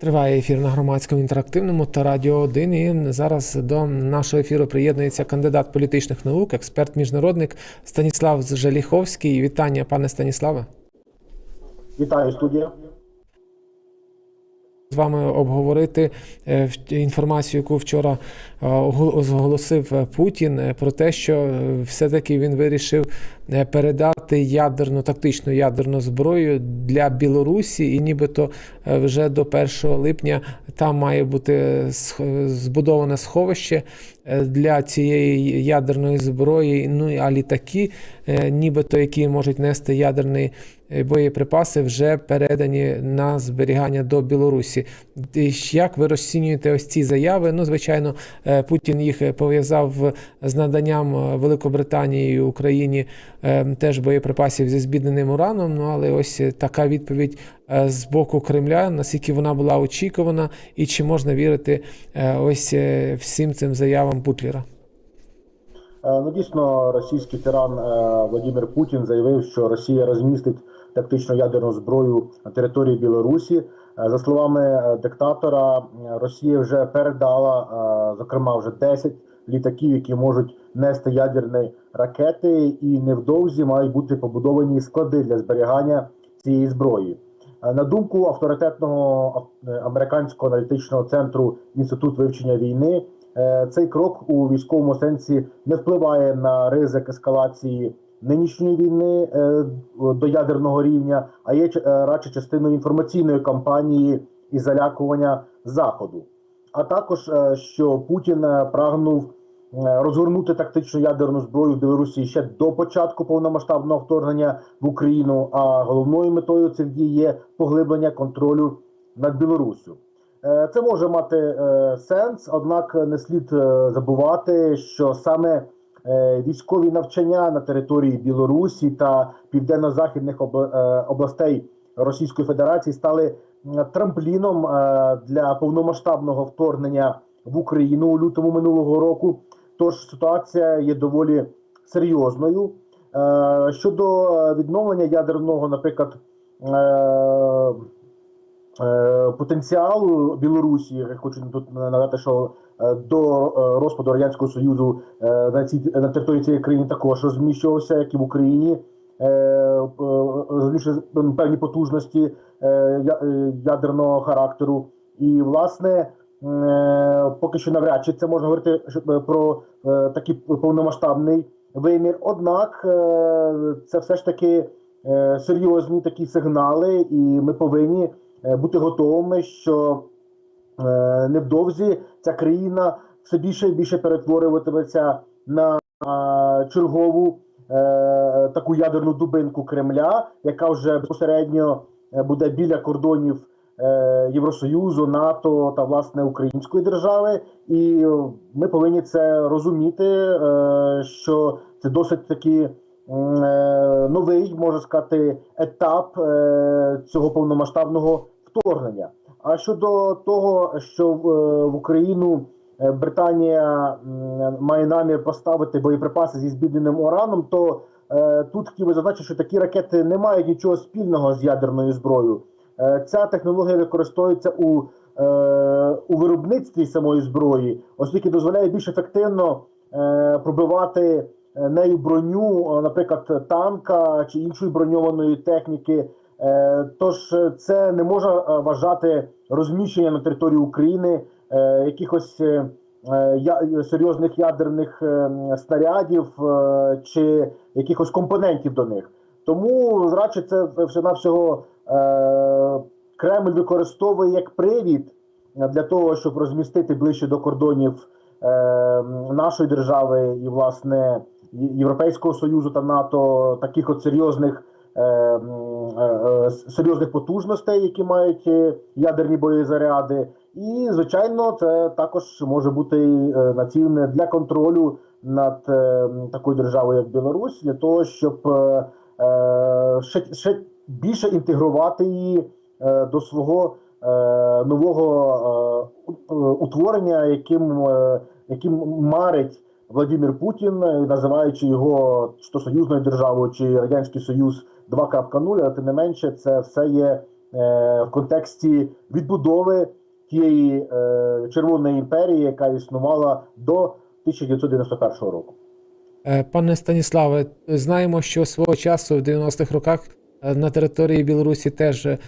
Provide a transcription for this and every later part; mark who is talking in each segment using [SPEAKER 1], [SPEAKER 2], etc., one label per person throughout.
[SPEAKER 1] Триває ефір на громадському інтерактивному та радіо 1. І зараз до нашого ефіру приєднується кандидат політичних наук, експерт міжнародник Станіслав Жаліховський. Вітання, пане Станіславе.
[SPEAKER 2] Вітаю студія.
[SPEAKER 1] З вами обговорити е, інформацію, яку вчора е, оголосив е, Путін про те, що все-таки він вирішив передати ядерну тактичну ядерну зброю для Білорусі, і нібито е, вже до 1 липня там має бути збудоване сховище е, для цієї ядерної зброї. Ну а літаки, е, нібито які можуть нести ядерний е, боєприпаси, вже передані на зберігання до Білорусі. Як ви розцінюєте ось ці заяви? Ну, звичайно, е, Путін їх е, пов'язав з наданням е, Великобританії Україні е, теж боєприпасів зі збідненим ураном. Ну але ось е, така відповідь е, з боку Кремля, наскільки вона була очікувана, і чи можна вірити е, ось всім цим заявам Путлера?
[SPEAKER 2] Е, Ну дійсно, російський тиран Владимир Путін заявив, що Росія розмістить тактичну ядерну зброю на території Білорусі. За словами диктатора, Росія вже передала, зокрема, вже 10 літаків, які можуть нести ядерні ракети, і невдовзі мають бути побудовані склади для зберігання цієї зброї. На думку авторитетного е, американського аналітичного центру Інститут вивчення війни, е, цей крок у військовому сенсі не впливає на ризик ескалації нинішньої війни е, до ядерного рівня, а є радше частиною інформаційної кампанії і залякування заходу. А також що Путін прагнув розгорнути тактичну ядерну зброю в Білорусі ще до початку повномасштабного вторгнення в Україну. А головною метою цих дій є поглиблення контролю над Білоруссю. Е, Це може мати е, сенс, однак не слід е, забувати, що саме е, військові навчання на території Білорусі та південно-західних обла- е, областей Російської Федерації стали трампліном е, для повномасштабного вторгнення в Україну у лютому минулого року. Тож ситуація є доволі серйозною. Е, Щодо відновлення ядерного, наприклад, е, е, потенціалу Білорусі, я хочу тут нагадати, що до розпаду радянського союзу на цій на території цієї країни також розміщувався, як і в Україні. певні потужності ядерного характеру, і власне поки що навряд чи це можна говорити е, про е, такий повномасштабний вимір. Однак е, це все ж таки е, серйозні такі сигнали, і ми повинні е, бути готовими, що е, невдовзі ця країна все більше і більше перетворюватиметься на чергову е, таку ядерну дубинку Кремля, яка вже безпосередньо е, буде біля кордонів е, Євросоюзу, НАТО та власне Української держави. І е, ми повинні це розуміти, е, що це досить таки е, новий, можна сказати, етап е, цього повномасштабного вторгнення. А щодо того, що в, е, Україну е, Британія має намір поставити боєприпаси зі збідненим ураном, то е, тут хотів би зазначити, що такі ракети не мають нічого спільного з ядерною зброєю. Е, ця технологія використовується у, е, у виробництві самої зброї, оскільки дозволяє більш ефективно е, пробивати нею броню, наприклад, танка чи іншої броньованої техніки. Тож це не можна вважати розміщення на території України якихось серйозних ядерних е, снарядів чи якихось компонентів до них. Тому радше це все навсього е, Кремль використовує як привід для того, щоб розмістити ближче до кордонів е, нашої держави і власне Європейського союзу та НАТО таких от серйозних е, е, е, серйозних потужностей, які мають ядерні боєзаряди. І звичайно, це також може бути е, націлене для контролю над такою державою, як Білорусь, для того, щоб ще, ще більше інтегрувати її е, до свого е, нового е, е, утворення, яким, е, яким марить Владимир Путін, е, називаючи його чи то союзною державою чи Радянський Союз 2.0, але тим не менше, це все є в контексті відбудови тієї е, Червоної імперії, яка існувала до 1991 року.
[SPEAKER 1] Е, Пане Станіславе, знаємо, що свого часу в 90-х роках е, на території Білорусі теж е,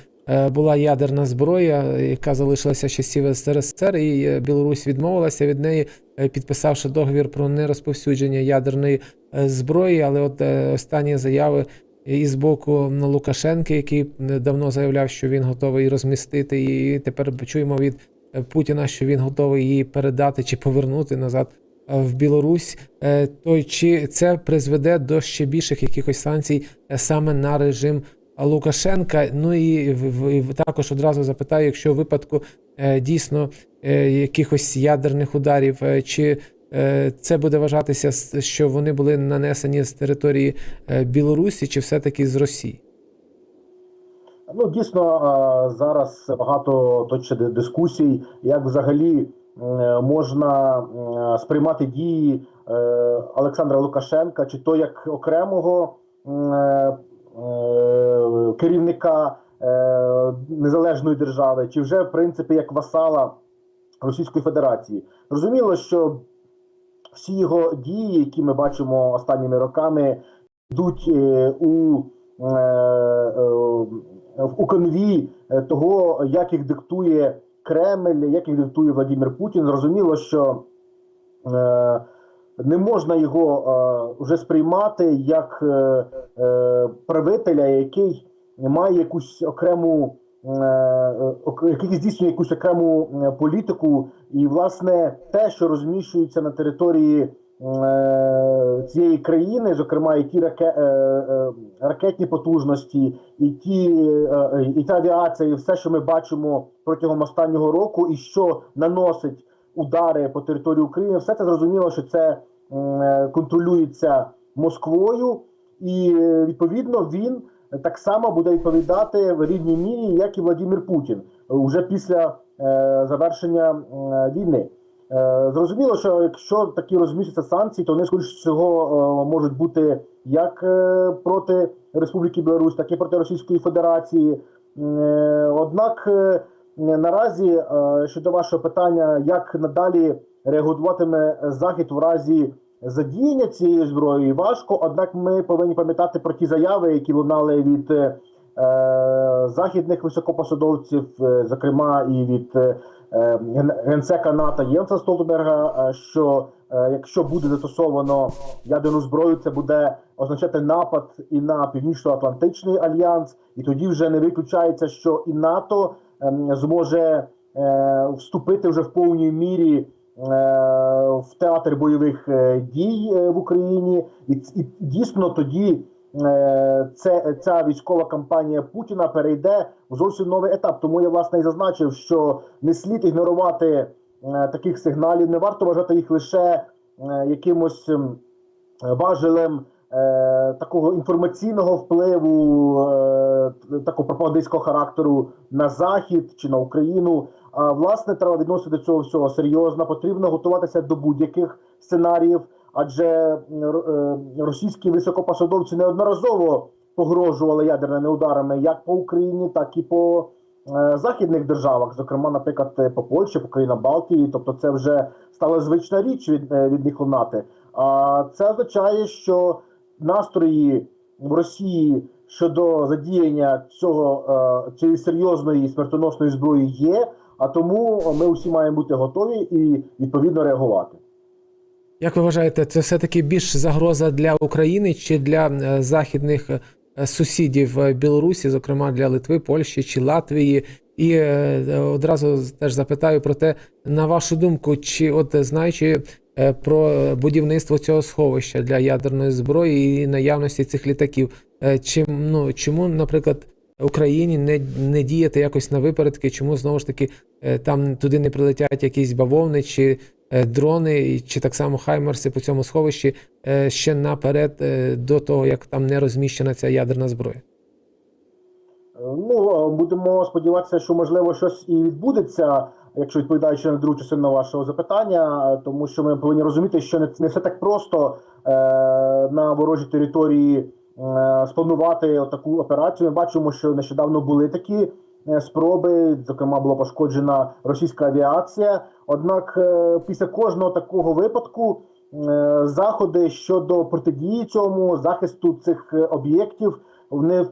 [SPEAKER 1] була ядерна зброя, яка залишилася часів СРСР, і Білорусь відмовилася від неї, підписавши договір про нерозповсюдження ядерної зброї. Але от останні заяви і з боку Лукашенка, який давно заявляв, що він готовий розмістити, і тепер чуємо від Путіна, що він готовий її передати чи повернути назад в Білорусь, е, то чи це призведе до ще більших якихось санкцій е, саме на режим Лукашенка? Ну і також одразу запитаю, якщо в випадку е, дійсно е, якихось ядерних ударів, е, чи е, це буде вважатися, що вони були нанесені з території е, Білорусі, чи все-таки з Росії?
[SPEAKER 2] Ну дійсно е, зараз багато точно дискусій, як взагалі е, можна е, сприймати дії е, Олександра Лукашенка, чи то як окремого е, е, керівника е, незалежної держави, чи вже в принципі як васала Російської Федерації. Зрозуміло, що всі його дії, які ми бачимо останніми роками, йдуть е, у, е, е, у конві е, того, як їх диктує Кремль, як їх диктує Владимир Путін. Зрозуміло, що е, не можна його е, вже сприймати як е, е, правителя, який має якусь окрему. е, Який здійснює якусь окрему е, політику, і власне те, що розміщується на території е, цієї країни, зокрема, і ті раке, е, е, ракетні потужності, і ті е, і та авіація, і все, що ми бачимо протягом останнього року, і що наносить удари по території України, все це зрозуміло, що це е, контролюється Москвою, і е, відповідно він так само буде відповідати в рівній мірі, як і Владимир Путін, уже після е, завершення е, війни. Е, Зрозуміло, що якщо такі розмістяться санкції, то вони скоріш всього е, можуть бути як е, проти Республіки Білорусь, так і проти Російської Федерації. Однак наразі щодо вашого питання, як надалі реагуватиме Захід в разі задіяння цієї зброї, важко. Однак ми повинні пам'ятати про ті заяви, які лунали від західних високопосадовців, зокрема і від генсека НАТО Єнса Столтенберга, е, що е, якщо буде застосовано ядерну зброю, це буде означати напад і на північно-атлантичний альянс, і тоді вже не виключається, що і НАТО ем, зможе е, вступити вже в повній мірі в театр бойових дій в Україні, і, і дійсно тоді це ця військова кампанія Путіна перейде в зовсім новий етап. Тому я власне і зазначив, що не слід ігнорувати е, таких сигналів, не варто вважати їх лише е, якимось. ем, важелем е, такого інформаційного впливу, е, такого пропагандистського характеру на захід чи на Україну. А власне треба відносити до цього всього серйозно. Потрібно готуватися до будь-яких сценаріїв, адже е, російські високопосадовці неодноразово погрожували ядерними ударами як по Україні, так і по е, західних державах, зокрема, наприклад, е, по Польщі, по країнам Балтії. Тобто, це вже стала звична річ від, від них лунати. А це означає, що настрої в Росії щодо задіяння цього цієї серйозної смертоносної зброї є. А тому ми усі маємо бути готові і відповідно реагувати.
[SPEAKER 1] Як ви вважаєте, це все-таки більш загроза для України чи для е, західних е, сусідів е, Білорусі, зокрема для Литви, Польщі чи Латвії? І одразу теж запитаю про те, на вашу думку, чи от знаючи про будівництво цього сховища для ядерної зброї і наявності цих літаків, чим ну чому, наприклад, Україні не, не діяти якось на випередки, чому знову ж таки там туди не прилетять якісь бавовни чи дрони, чи так само хаймерси по цьому сховищі е, ще наперед е, до того, як там не розміщена ця ядерна зброя.
[SPEAKER 2] Ну, е, будемо сподіватися, що можливо щось і відбудеться, якщо відповідаючи на другу частину вашого запитання, е, тому що ми повинні розуміти, що не, все так просто е, на ворожій території е, спланувати таку операцію. Ми бачимо, що нещодавно були такі е, спроби. Зокрема, була пошкоджена російська авіація. Однак, е, після кожного такого випадку е, заходи щодо протидії цьому захисту цих е, об'єктів вони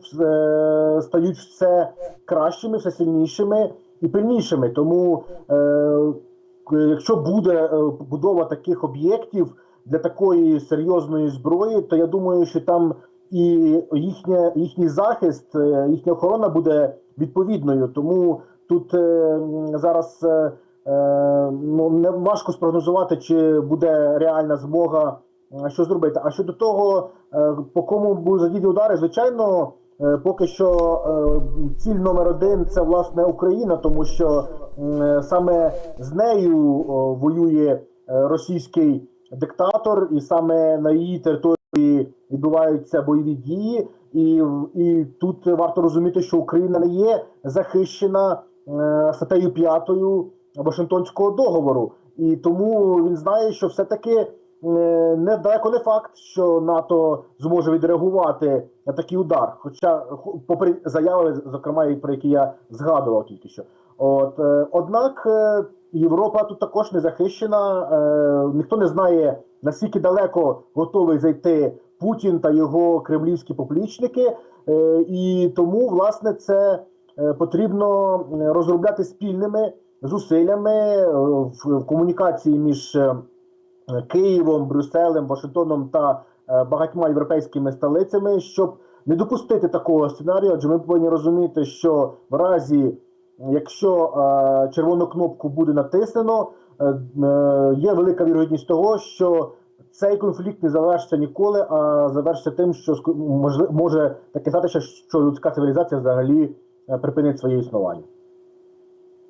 [SPEAKER 2] стають все кращими, все сильнішими і пильнішими. Тому, якщо буде будова таких об'єктів для такої серйозної зброї, то я думаю, що там і їхня, їхній захист, їхня охорона буде відповідною. Тому тут зараз ну, не важко спрогнозувати, чи буде реальна змога е, що зробити. А щодо того, е, по кому будуть задіти удари, звичайно, е, поки що е, ціль номер один це власне Україна, тому що е, саме з нею воює е, російський диктатор, і саме на її території відбуваються бойові дії. І, і тут варто розуміти, що Україна не є захищена е, статтею 5 Вашингтонського договору, і тому він знає, що все-таки е, не далеко не факт, що НАТО зможе відреагувати на такий удар. Хоча, попри заяви, зокрема, і про які я згадував тільки що. От е, однак е, Європа тут також не захищена. Ніхто не знає наскільки далеко готовий зайти Путін та його кремлівські поплічники, і тому власне це потрібно розробляти спільними зусиллями е, в, комунікації між е, Києвом, Брюсселем, Вашингтоном та е, багатьма європейськими столицями, щоб не допустити такого сценарію, адже ми повинні розуміти, що в разі, якщо червону кнопку буде натиснено, є велика вірогідність того, що цей конфлікт не завершиться ніколи, а завершиться тим, що може таке статися, що людська цивілізація взагалі припинить своє існування.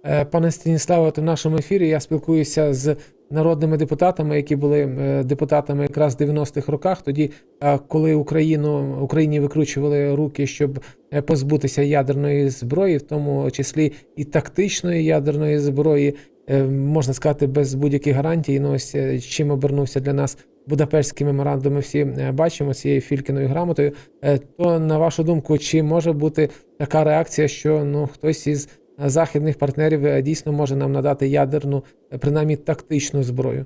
[SPEAKER 1] Е, Пане Станіславе, в нашому ефірі я спілкуюся з народними депутатами, які були е, депутатами якраз в 90-х роках, тоді, е, коли Україну Україні викручували руки, щоб позбутися ядерної зброї, в тому числі і тактичної ядерної зброї, можна сказати, без будь-яких гарантій. Ну ось чим обернувся для нас Будапештський меморандум, ми всі бачимо цією Фількіною грамотою. То на вашу думку, чи може бути така реакція, що ну хтось із західних партнерів е, дійсно може нам надати ядерну, е, принаймні тактичну зброю.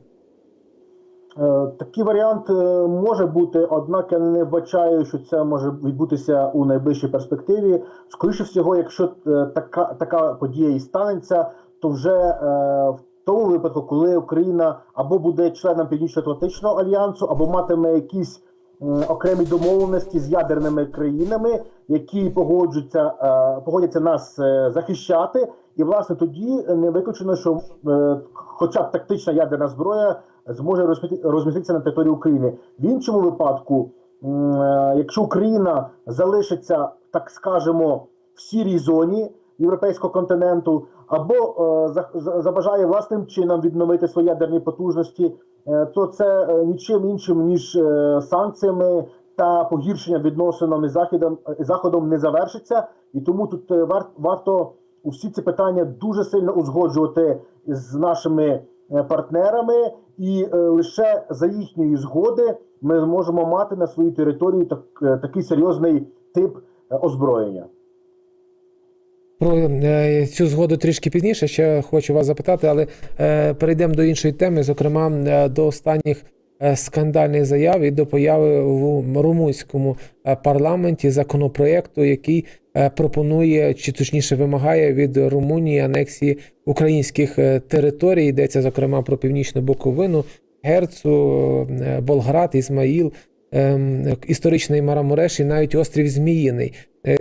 [SPEAKER 2] Е, Такий варіант може бути, однак я не вбачаю, що це може відбутися у найближчій перспективі. Скоріше всього, якщо така, така подія і станеться, то вже в тому випадку, коли Україна або буде членом Північно-Атлантичного альянсу, або матиме якісь окремі домовленості з ядерними країнами, які погоджуються, е, погодяться нас е, захищати, і власне тоді не виключено, що е, хоча б тактична ядерна зброя зможе розмісти- розміститися на території України. В іншому випадку, е, якщо Україна залишиться, так скажемо, в сірій зоні європейського континенту, або е, за- за- забажає власним чином відновити свої ядерні потужності, е, то це е, нічим іншим ніж е, санкціями та погіршення відносинами з Західом е, заходом не завершиться. І тому тут е, вар, варто усі ці питання дуже сильно узгоджувати з нашими е, партнерами, і е, лише за їхньої згоди ми зможемо мати на своїй території так, е, такий серйозний тип е, озброєння.
[SPEAKER 1] Про е, цю згоду трішки пізніше ще хочу вас запитати, але е, перейдемо до іншої теми, зокрема е, до останніх скандальних заяв і до появи в румунському парламенті законопроекту, який пропонує чи точніше вимагає від Румунії анексії українських територій. Йдеться зокрема про північну Буковину, Герцу, Болград, Ізмаїл. ем, Історичний Марамуреш і навіть острів Зміїний.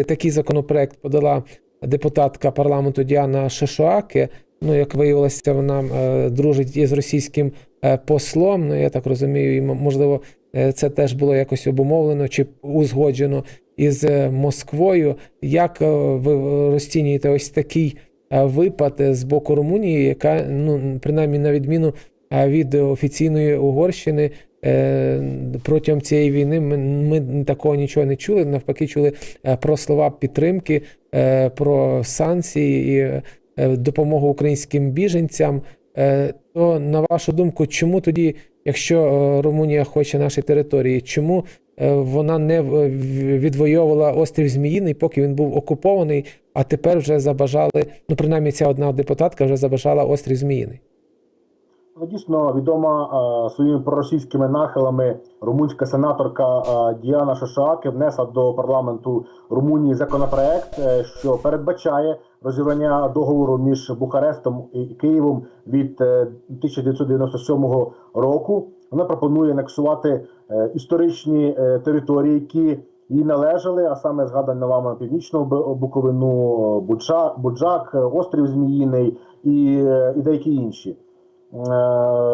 [SPEAKER 1] Такий законопроект подала депутатка парламенту Діана Шошоаке. Ну, як виявилося, вона е, дружить із російським е, послом. Ну, я так розумію, і можливо, е, це теж було якось обумовлено чи узгоджено із Москвою. Як ви розцінюєте ось такий випад з боку Румунії, яка, ну, принаймні, на відміну від офіційної Угорщини, протягом цієї війни ми, ми такого нічого не чули. Навпаки, чули про слова підтримки, про санкції і е, допомогу українським біженцям. Е, То, на вашу думку, чому тоді, якщо е, Румунія хоче наші території, чому е, вона не відвоювала острів Зміїний, поки він був окупований, а тепер вже забажали, ну принаймні ця одна депутатка вже забажала острів Зміїний.
[SPEAKER 2] Дійсно відома а, своїми проросійськими нахилами румунська сенаторка а, Діана Шошаки внесла до парламенту Румунії законопроект, е, що передбачає розірвання договору між Бухарестом і Києвом від е, 1997 року. Вона пропонує анексувати е, історичні е, території, які їй належали, а саме згадано вами північну Буковину, Буджак, е, острів Зміїний і, е, і деякі інші.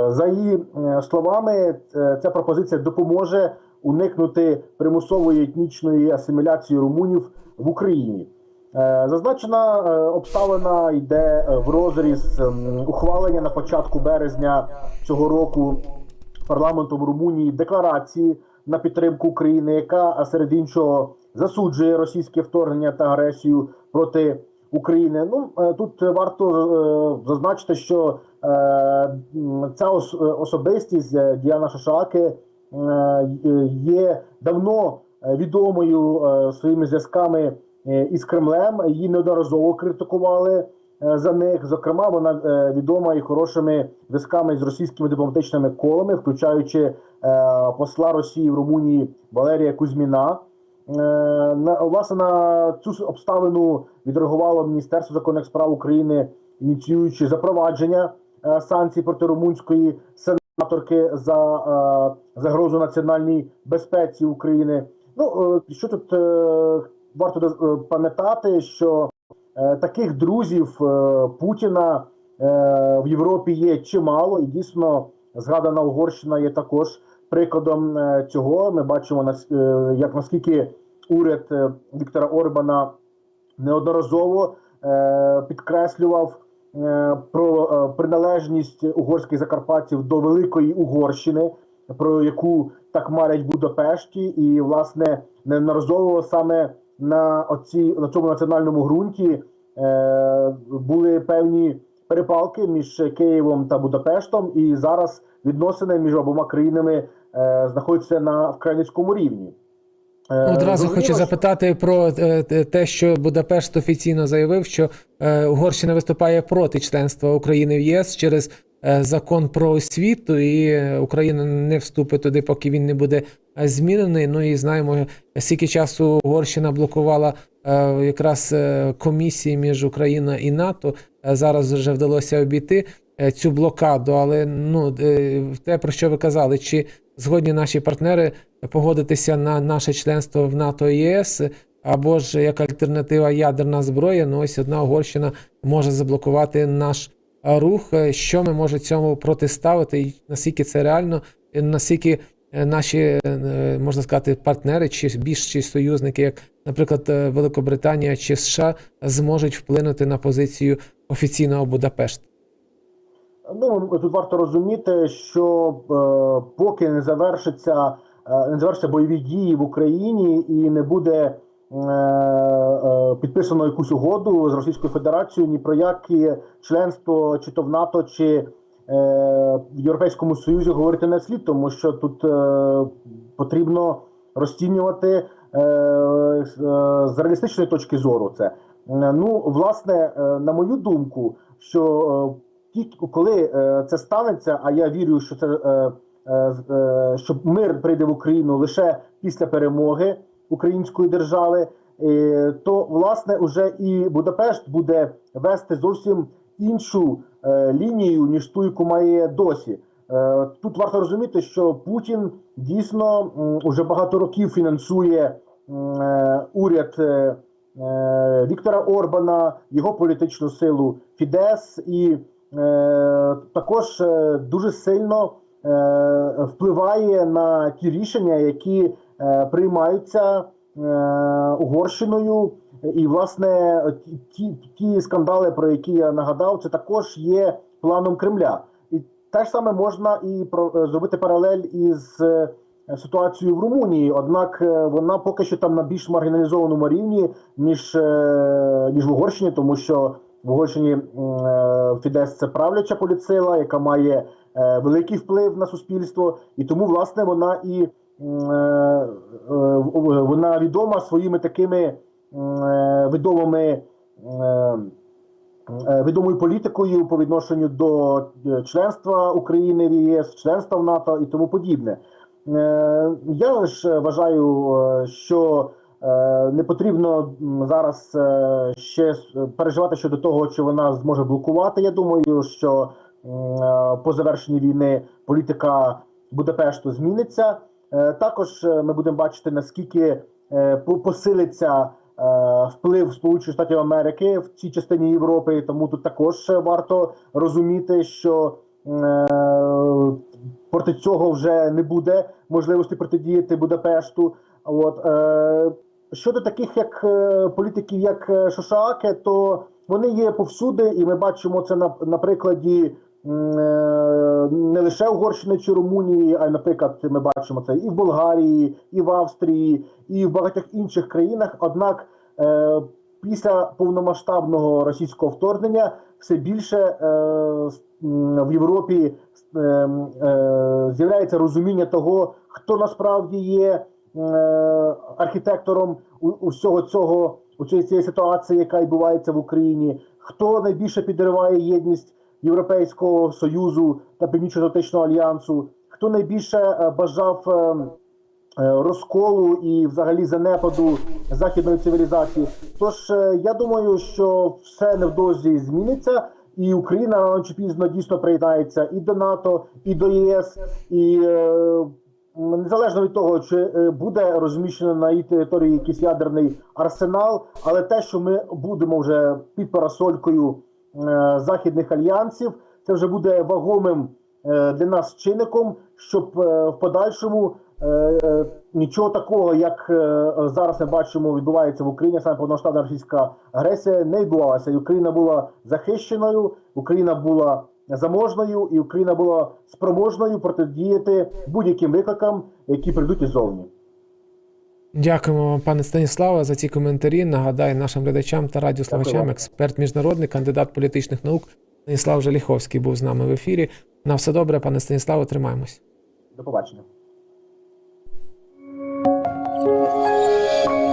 [SPEAKER 2] За її е, словами, е, ця пропозиція допоможе уникнути примусової етнічної асиміляції румунів в Україні. Е, Зазначена обставина йде в розріз ем, ухвалення на початку березня цього року парламентом Румунії декларації на підтримку України, яка серед іншого засуджує російське вторгнення та агресію проти України. Ну е, тут варто е, зазначити, що е, ця особистість Діана Шашаки є давно відомою своїми зв'язками із Кремлем. Її неодноразово критикували за них. Зокрема, вона відома і хорошими зв'язками з російськими дипломатичними колами, включаючи посла Росії в Румунії Валерія Кузьміна. Е, На власне на цю обставину відреагувало Міністерство законних справ України, ініціюючи запровадження е, санкцій проти румунської сенаторки за е, загрозу національній безпеці України. Ну що тут варто пам'ятати, що таких друзів Путіна в Європі є чимало, і дійсно згадана Угорщина є також прикладом е, цього. Ми бачимо е, як наскільки уряд е, Віктора Орбана неодноразово підкреслював про приналежність угорських закарпатців до великої Угорщини, про яку так марять Будапешті, і власне неодноразово саме на оці на цьому національному ґрунті були певні перепалки між Києвом та Будапештом, і зараз відносини між обома країнами е, знаходяться на вкрай низькому рівні. Е,
[SPEAKER 1] Одразу
[SPEAKER 2] зрозуміло,
[SPEAKER 1] хочу запитати про е, те- що Будапешт офіційно заявив, що Угорщина виступає проти членства України в ЄС через закон про освіту, і Україна не вступить туди, поки він не буде змінений. Ну і знаємо, скільки часу Угорщина блокувала якраз комісії між Україною і НАТО. Зараз вже вдалося обійти цю блокаду. Але ну те, про що ви казали, чи згодні наші партнери погодитися на наше членство в НАТО і ЄС, або ж як альтернатива ядерна зброя, ну ось одна Угорщина може заблокувати наш рух. Що ми можемо цьому протиставити, і наскільки це реально, наскільки е, наші, е, можна сказати, партнери чи більш чи союзники, як, наприклад, е, Великобританія чи США, зможуть вплинути на позицію офіційного Будапешта.
[SPEAKER 2] Ну тут варто розуміти, що е, поки не завершиться е, не завершаться бойові дії в Україні і не буде е, е, підписано якусь угоду з Російською Федерацією ні про яке членство чи то в НАТО, чи е, в Європейському Союзі говорити не слід, тому що тут е, потрібно розцінювати е, е, з реалістичної точки зору це. Е, Ну, власне, е, на мою думку, що е, коли е, це станеться, а я вірю, що це е, е, з- е, що мир прийде в Україну лише після перемоги української держави, то власне уже і Будапешт буде вести зовсім іншу лінію ніж ту, яку має досі. Тут варто розуміти, що Путін дійсно уже багато років фінансує уряд Віктора Орбана, його політичну силу Фідес, і також е, дуже сильно е, впливає на ті рішення, які е, приймаються е, Угорщиною. І, власне, ті, ті, скандали, про які я нагадав, це також є планом Кремля. І те ж саме можна і про е, зробити паралель із е, ситуацією в Румунії. Однак е, вона поки що там на більш маргіналізованому рівні, ніж, е, ніж в Угорщині, тому що в Угорщині е, Фідес це правляча політсила, яка має е, великий вплив на суспільство, і тому власне вона і е, вона відома своїми такими відомими відомою політикою по відношенню до членства України в ЄС, членства в НАТО і тому подібне. Я ж вважаю, що не потрібно зараз е, ще переживати щодо того, що вона зможе блокувати. Я думаю, що е, по завершенні війни політика Будапешту зміниться. Е, Також е, ми будемо бачити наскільки е, посилиться е, вплив Сполучених Штатів Америки в цій частині Європи. Тому тут також е, варто розуміти, що е, проти цього вже не буде можливості протидіяти Будапешту. От е, щодо таких як е, політиків, як е, Шошааке, то вони є повсюди, і ми бачимо це на, на прикладі. е, Не лише Угорщини чи Румунії, а й, наприклад, ми бачимо це і в Болгарії, і в Австрії, і в багатьох інших країнах. Однак після повномасштабного російського вторгнення все більше в Європі з'являється розуміння того, хто насправді є архітектором усього цього цієї ситуації, яка відбувається в Україні, хто найбільше підриває єдність Європейського союзу та Північно-Атлантичного альянсу, хто найбільше е, бажав. е, е, розколу і взагалі занепаду західної цивілізації. Тож е, я думаю, що все невдовзі зміниться, і Україна рано чи пізно дійсно приєднається і до НАТО, і до ЄС, і е, незалежно від того, чи е, буде розміщено на її території якийсь ядерний арсенал, але те, що ми будемо вже під парасолькою е, західних альянсів, це вже буде вагомим е, для нас чинником, щоб в подальшому нічого такого, як зараз ми бачимо, відбувається в Україні, саме повноштабна російська агресія, не відбувалася. Україна була захищеною, Україна була заможною, і Україна була спроможною протидіяти будь-яким викликам, які прийдуть іззовні.
[SPEAKER 1] Дякуємо вам, пане Станіславе, за ці коментарі. Нагадаю нашим глядачам та радіослухачам, експерт міжнародний, кандидат політичних наук Станіслав Жаліховський був з нами в ефірі. На все добре, пане Станіславе, тримаємось.
[SPEAKER 2] До побачення.